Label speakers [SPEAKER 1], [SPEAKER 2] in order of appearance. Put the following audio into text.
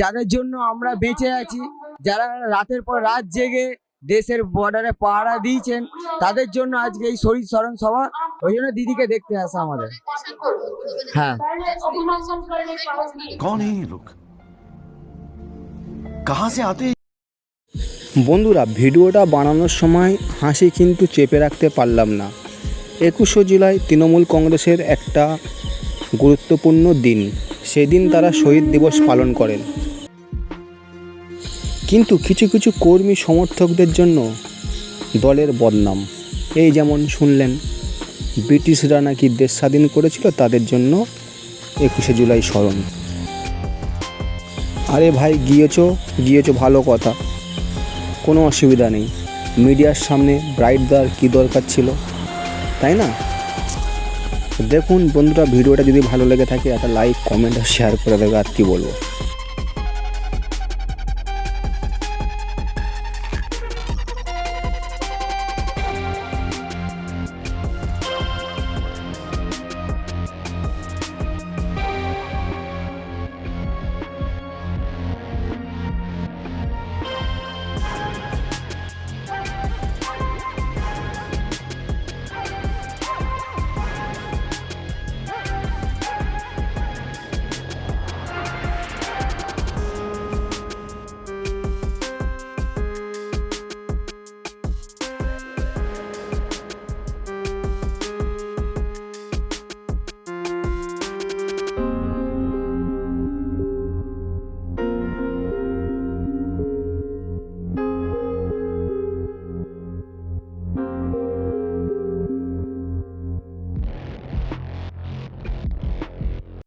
[SPEAKER 1] যাদের জন্য আমরা বেঁচে আছি যারা রাতের পর রাত জেগে দেশের বর্ডারে পাহারা দিয়েছেন তাদের জন্য আজকে এই শরীর স্মরণ সভা ওই জন্য দিদিকে দেখতে আসে আমাদের। হ্যাঁ।
[SPEAKER 2] বন্ধুরা ভিডিওটা বানানোর সময় হাসি কিন্তু চেপে রাখতে পারলাম না। একুশে জুলাই তৃণমূল কংগ্রেসের একটা গুরুত্বপূর্ণ দিন। সেদিন তারা শহীদ দিবস পালন করেন। কিন্তু কিছু কিছু কর্মী সমর্থকদের জন্য দলের বদনাম। এই যেমন শুনলেন, ব্রিটিশরা নাকি দেশ স্বাধীন করেছিল, তাদের জন্য একুশে জুলাই স্মরণ। আরে ভাই, গিয়েছো গিয়েছো ভালো কথা। কোনো অসুবিধা নেই। মিডিয়ার সামনে ব্রাইট দেওয়ার কী দরকার ছিল? তাই না? দেখুন বন্ধুরা, ভিডিওটা যদি ভালো লেগে থাকে, একটা লাইক, কমেন্ট আর শেয়ার করে দেবে, আর কী বলব।